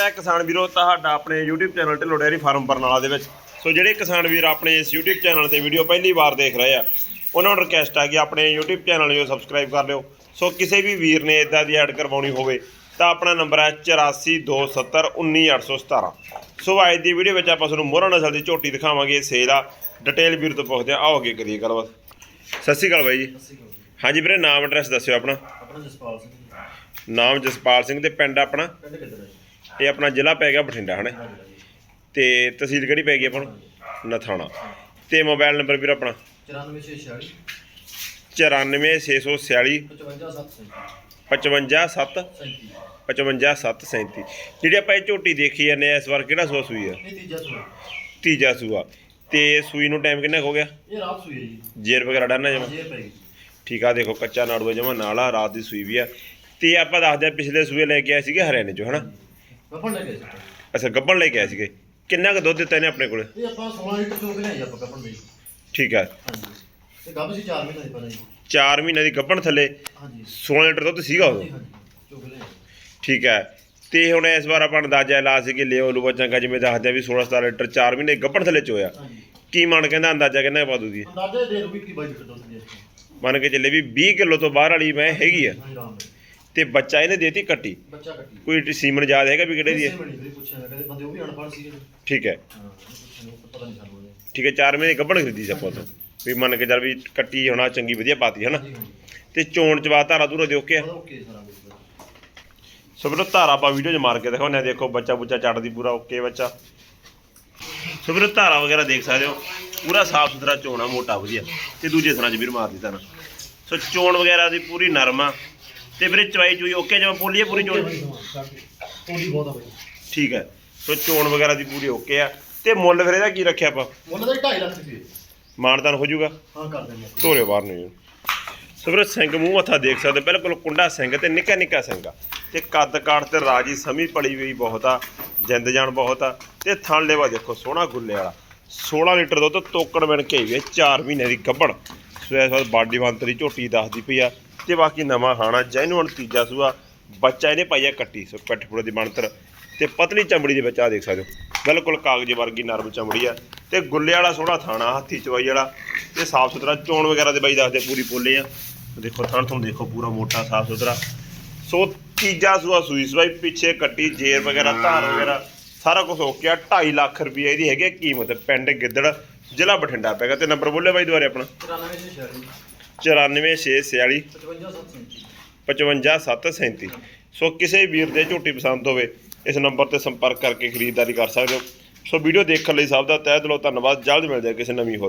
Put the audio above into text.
ਸਵਾਗਤ ਹੈ ਕਿਸਾਨ ਵੀਰੋ ਤੁਹਾਡਾ ਆਪਣੇ YouTube channel Dhillon dairy farm Barnala ਦੇ ਵਿੱਚ। ਸੋ ਜਿਹੜੇ ਕਿਸਾਨ ਵੀਰ ਆਪਣੇ ਇਸ YouTube ਚੈਨਲ ਤੇ ਵੀਡੀਓ ਪਹਿਲੀ ਵਾਰ ਦੇਖ ਰਹੇ ਆ ਉਹਨਾਂ ਨੂੰ ਰਿਕਵੈਸਟ ਹੈ ਕਿ ਆਪਣੇ YouTube ਚੈਨਲ ਨੂੰ ਸਬਸਕ੍ਰਾਈਬ ਕਰ ਲਿਓ। ਸੋ ਕਿਸੇ ਵੀ ਵੀਰ ਨੇ ਇਦਾਂ ਦੀ ਐਡ ਕਰਵਾਉਣੀ ਹੋਵੇ ਤਾਂ ਆਪਣਾ ਨੰਬਰ ਹੈ 8427191817 ਸੋ ਅੱਜ ਦੀ ਵੀਡੀਓ ਵਿੱਚ ਆਪਾਂ ਤੁਹਾਨੂੰ ਮੋਹਰਾ ਨਸਲ ਦੀ ਝੋਟੀ ਦਿਖਾਵਾਂਗੇ ਸੇਲ ਆ ਡਿਟੇਲ ਵੀਰ ਤੋਂ ਪੁੱਛਦੇ ਆ। ਆਓ ਅੱਗੇ ਕਰੀਏ ਗੱਲਬਾਤ। ਸਤਿ ਸ਼੍ਰੀ ਅਕਾਲ ਬਾਈ ਜੀ। ਹਾਂਜੀ ਵੀਰੇ ਨਾਮ ਐਡਰੈਸ ਦੱਸਿਓ ਆਪਣਾ। ਆਪਣਾ ਜਸਪਾਲ ਸਿੰਘ। ਨਾਮ ਜਸਪਾਲ ਸਿੰਘ ਤੇ ਪਿੰਡ ਆਪਣਾ? ਪਿੰਡ? ਇਹ ਆਪਣਾ ਜ਼ਿਲ੍ਹਾ ਪੈ ਗਿਆ ਬਠਿੰਡਾ ਹਨਾ। ਤੇ ਤਹਿਸੀਲ ਕਿਹੜੀ ਪੈ ਗਈ ਆਪਾਂ ਨੂੰ? ਨਥਾਣਾ। ਤੇ ਮੋਬਾਈਲ ਨੰਬਰ ਵੀਰ ਆਪਣਾ? 9446 94646 55737 557 55737 ਜਿਹੜੀ ਆਪਾਂ ਇਹ ਝੋਟੀ ਦੇਖੀ ਜਾਂਦੇ ਆ ਇਸ ਵਾਰ ਕਿਹੜਾ ਸੂਆ ਸੂਈ ਆ? ਤੀਜਾ ਸੂਆ। ਤੀਜਾ ਸੂਆ। ਤੇ ਸੂਈ ਨੂੰ ਟਾਈਮ ਕਿੰਨਾ ਹੋ ਗਿਆ? ਇਹ ਰਾਤ ਸੂਈ ਹੈ ਜੀ। ਜੇਰ ਵਗੈਰਾ ਡਾਨਾ ਜਮਾ? ਠੀਕ ਆ ਦੇਖੋ ਕੱਚਾ ਨਾੜੂਆ ਜਮਾ ਨਾਲ ਰਾਤ ਦੀ ਸੂਈ ਵੀ ਆ। ਤੇ ਆਪਾਂ ਦੱਸਦੇ ਆ ਪਿਛਲੇ ਸੂਏ ਲੈ ਕੇ ਆਏ ਸੀਗੇ ਹਰਿਆਣੇ ਚੋਂ ਹਨਾ? ਗੱਪਣ ਲੈ ਕੇ ਆਏ ਅੱਛਾ ਗੱਬਣ ਲੈ ਕੇ ਆਏ ਸੀਗੇ। ਕਿੰਨਾ ਕੁ ਦੁੱਧ ਦਿੱਤਾ ਇਹਨੇ ਆਪਣੇ ਕੋਲ। ਇਹ ਆਪਾਂ 16 ਲੀਟਰ ਚੋਕ ਲਿਆਈ ਆਪਾਂ ਗੱਪਣ ਦੇ ਠੀਕ ਆ। ਹਾਂਜੀ। ਤੇ ਗੱਭ ਸੀ 4 ਮਹੀਨੇ ਦੀ ਪਹਿਲਾਂ ਜੀ। 4 ਮਹੀਨੇ ਦੀ ਗੱਬਣ ਥੱਲੇ। ਹਾਂਜੀ। 16 ਲੀਟਰ ਦੁੱਧ ਸੀਗਾ ਹਾਂਜੀ ਚੋਕ ਲਿਆਈ। ਠੀਕ ਹੈ ਤੇ ਹੁਣ ਇਸ ਵਾਰ ਆਪਾਂ ਅੰਦਾਜ਼ਾ ਲਾ ਸੀ ਕਿ ਲਿਓ ਲੂਆ ਚੰਗਾ ਜਿਵੇਂ ਦੱਸਦੇ ਆ ਵੀ 16 17 ਲੀਟਰ 4 ਮਹੀਨੇ ਗੱਭਣ ਥੱਲੇ ਚੋਇਆ ਹਾਂਜੀ। ਕੀ ਮਨ ਕਹਿੰਦਾ ਅੰਦਾਜ਼ਾ ਕਿੰਨਾ ਪਾ ਦੂਗੀ ਅੰਦਾਜ਼ਾ ਦੇ ਰੁਪਏ ਕੀ 22 ਲੀਟਰ ਦੁੱਧ ਦੇ ਮੰਨ ਕੇ ਚੱਲੇ ਵੀ 20 ਕਿਲੋ ਤੋਂ ਬਾਹਰ ਵਾਲੀ ਮੈਂ ਹੈਗੀ ਆ। ਨਾਲ। ਤੇ ਬੱਚਾ ਇਹਨੇ ਦੇਤੀ ਕੱਟੀ। ਬੱਚਾ ਕੱਟੀ। ਕੋਈ ਸੀਮਨ ਯਾਦ ਹੈਗਾ ਵੀ ਕਿਹੜੇ ਦੀ ਹੈ? ਇਸੇ ਮਿੰਟ ਵੀ ਪੁੱਛਿਆ ਕਹਿੰਦੇ ਬੰਦੇ ਉਹ ਵੀ ਅਨਪੜ੍ਹ ਸੀ ਠੀਕ ਹੈ। ਹਾਂ ਇਹ ਪੁੱਛਿਆ ਨੀ, ਪਤਾ ਨਹੀਂ ਸਾਨੂੰ ਉਹਦੇ। ਠੀਕ ਹੈ 4 ਮਹੀਨੇ ਗੱਭਣ ਖਰੀਦੀ ਸੀ ਆਪਾਂ ਤੋਂ ਵੀ ਮੰਨ ਕੇ ਚੱਲ ਵੀ ਕੱਟੀ ਹੋਣਾ ਚੰਗੀ ਵਧੀਆ ਪਾਤੀ ਹਨਾ? ਹਾਂਜੀ ਹਾਂਜੀ। ਤੇ ਚੋਣ ਚਵਾ ਧਾਰਾ ਧੂਰਾ ਦੇ ਓਕੇ ਆ? ਉਹਦਾ ਓਕੇ ਸਾਰਾ ਕੁਝ ਸੋ ਵੀਰੋ ਧਾਰਾ ਆਪਾਂ ਵੀਡੀਓ 'ਚ ਮਾਰ ਕੇ ਦਿਖਾਉਂਦੇ ਆ ਦੇਖੋ ਬੱਚਾ ਬੁੱਚਾ ਚੱਟਦੀ ਪੂਰਾ ਓਕੇ ਬੱਚਾ। ਸੋ ਵੀਰੋ ਧਾਰਾ ਵਗੈਰਾ ਦੇਖ ਸਕਦੇ ਹੋ। ਪੂਰਾ ਸਾਫ਼ ਸੁਥਰਾ ਚੋਣਾ ਮੋਟਾ ਵਧੀਆ। ਤੇ ਦੂਜੇ ਥਣਾ 'ਚ ਵੀਰ ਮਾਰ ਦਿੱਤਾ ਨਾ। ਸੋ ਚੋਣ ਵਗੈਰਾ ਦੀ ਪੂਰੀ ਨਰਮ ਆ। ਤੇ ਵੀਰੇ ਚਵਾਈ ਚੂਈ ਓਕੇ ਜਿਵੇਂ ਬੋਲੀਏ ਪੂਰੀ ਚੋਣ। ਉਹਦੀ ਬਹੁਤ ਆ ਬਈ ਠੀਕ ਹੈ। ਸੋ ਚੋਣ ਵਗੈਰਾ ਦੀ ਪੂਰੀ ਓਕੇ ਆ। ਤੇ ਮੁੱਲ ਫਿਰ ਇਹਦਾ ਕੀ ਰੱਖਿਆ ਆਪਾਂ? ਉਹਨਾਂ ਦਾ 2.5 ਲੱਖ ਰੁਪਏ। ਮਾਨਦਾਨ ਹੋ ਜਾਊਗਾ? ਹਾਂ ਕਰ ਦਿੰਦੇ ਧੋਰੇ ਬਾਹਰ ਨੂੰ ਜੀ। ਸੋ ਵੀਰੇ ਸਿੰਘ ਮੂੰਹ ਮੱਥਾ ਦੇਖ ਸਕਦੇ ਹੋ, ਬਿਲਕੁਲ ਕੁੰਡਾ ਸਿੰਘ ਤੇ ਨਿੱਕਾ ਨਿੱਕਾ ਸਿੰਘ ਆ। ਤੇ ਕੱਦ ਕਾਠ ਤੇ ਰਾਜੀ ਸਮੀ ਪੜੀ ਹੋਈ ਬਹੁਤ ਆ ਜਿੰਦ ਜਾਨ ਬਹੁਤ ਆ। ਤੇ ਥਣ ਲੈਵਾ ਦੇਖੋ ਸੋਹਣਾ ਗੁੱਲੇ ਵਾਲਾ। 16 ਲੀਟਰ ਦੁੱਧ ਤੋਕੜ ਬਣ ਕੇ ਆਈ 4 ਮਹੀਨੇ ਦੀ ਗੱਭਣ ਸੋ ਇਸ ਵਾਰ ਬਾਡੀ ਬੰਤਰੀ ਝੋਟੀ ਦੱਸਦੀ ਪਈ ਆ ਤੇ ਬਾਕੀ ਨਵਾਂ ਖਾਣਾ ਜੈਨੂਅਨ ਤੀਜਾ ਸੂਆ, ਬੱਚਾ ਇਹਨੇ ਪਾਈ ਕੱਟੀ, ਸੋ ਪੱਠਪੁਰੇ ਦੀ ਬਣਤਰ। ਤੇ ਪਤਲੀ ਚਮੜੀ ਦੇ ਵਿੱਚ ਆ ਦੇਖ ਸਕਦੇ ਹੋ। ਬਿਲਕੁਲ ਕਾਗਜ਼ ਵਰਗੀ ਨਰਮ ਚਮੜੀ ਆ। ਤੇ ਗੁੱਲੇ ਵਾਲਾ ਸੋਹਣਾ ਥਾਣਾ, ਹੱਥੀ ਚਵਾਈ ਵਾਲਾ। ਤੇ ਸਾਫ਼ ਸੁਥਰਾ ਚੋਣ ਵਗੈਰਾ ਦੇ ਬਾਈ ਦੱਸਦੇ ਪੂਰੀ ਪੋਲੇ ਆ। ਦੇਖੋ, ਥਣ ਤੁਹਾਨੂੰ ਦੇਖੋ, ਪੂਰਾ ਮੋਟਾ, ਸਾਫ਼ ਸੁਥਰਾ। ਸੋ ਤੀਜਾ ਸੂਆ ਸੂਈ ਸਵਾਈ, ਪਿੱਛੇ ਕੱਟੀ, ਜੇਰ ਵਗੈਰਾ, ਧਾਰ ਵਗੈਰਾ, ਸਾਰਾ ਕੁਝ ਓਕੇ ਆ। 2.5 ਲੱਖ ਰੁਪਏ ਇਹਦੀ ਹੈਗੀ ਆ ਕੀਮਤ, ਪਿੰਡ ਗਿੱਦੜ, ਜ਼ਿਲ੍ਹਾ ਬਠਿੰਡਾ ਪੈਗਾ ਤੇ ਨੰਬਰ ਬੋਲੇ ਬਾਈ ਦੁਆਰੇ ਆਪਣਾ। 93 94646 55 7 55737 ਸੋ ਕਿਸੇ ਵੀਰ ਦੇ ਝੋਟੀ ਪਸੰਦ ਹੋਵੇ, ਇਸ ਨੰਬਰ ਤੇ ਸੰਪਰਕ ਕਰਕੇ ਖਰੀਦਦਾਰੀ ਕਰ ਸਕਦੇ ਹੋ। ਸੋ ਵੀਡੀਓ ਦੇਖਣ ਲਈ ਸਭ ਦਾ ਤਹਿ ਦਿਲੋਂ ਧੰਨਵਾਦ। ਜਲਦ ਮਿਲਦੇ ਹਾਂ ਕਿਸੇ ਨਵੀਂ ਹੋਰ